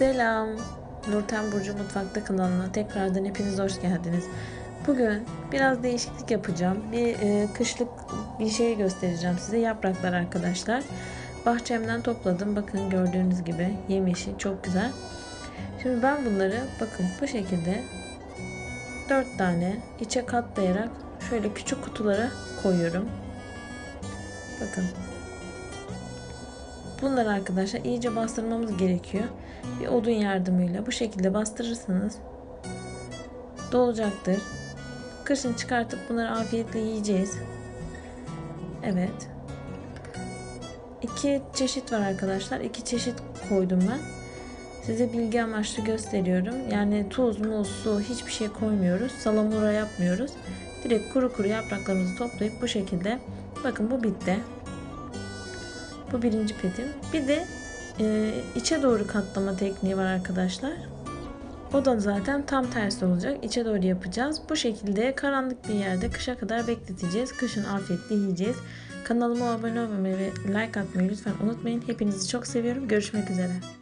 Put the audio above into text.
Selam. Nurten Burcu Mutfakta kanalına tekrardan hepiniz hoş geldiniz. Bugün biraz değişiklik yapacağım. Bir e, kışlık bir şey göstereceğim size. Yapraklar arkadaşlar. Bahçemden topladım. Bakın gördüğünüz gibi yemyeşil çok güzel. Şimdi ben bunları bakın bu şekilde 4 tane içe katlayarak şöyle küçük kutulara koyuyorum. Bakın Bunları arkadaşlar iyice bastırmamız gerekiyor. Bir odun yardımıyla bu şekilde bastırırsanız dolacaktır. Kışın çıkartıp bunları afiyetle yiyeceğiz. Evet. İki çeşit var arkadaşlar. İki çeşit koydum ben. Size bilgi amaçlı gösteriyorum. Yani tuz, muz, su hiçbir şey koymuyoruz. Salamura yapmıyoruz. Direkt kuru kuru yapraklarımızı toplayıp bu şekilde bakın bu bitti. Bu birinci petim. Bir de e, içe doğru katlama tekniği var arkadaşlar. O da zaten tam tersi olacak. İçe doğru yapacağız. Bu şekilde karanlık bir yerde kışa kadar bekleteceğiz. Kışın afiyetle yiyeceğiz. Kanalıma abone olmayı ve like atmayı lütfen unutmayın. Hepinizi çok seviyorum. Görüşmek üzere.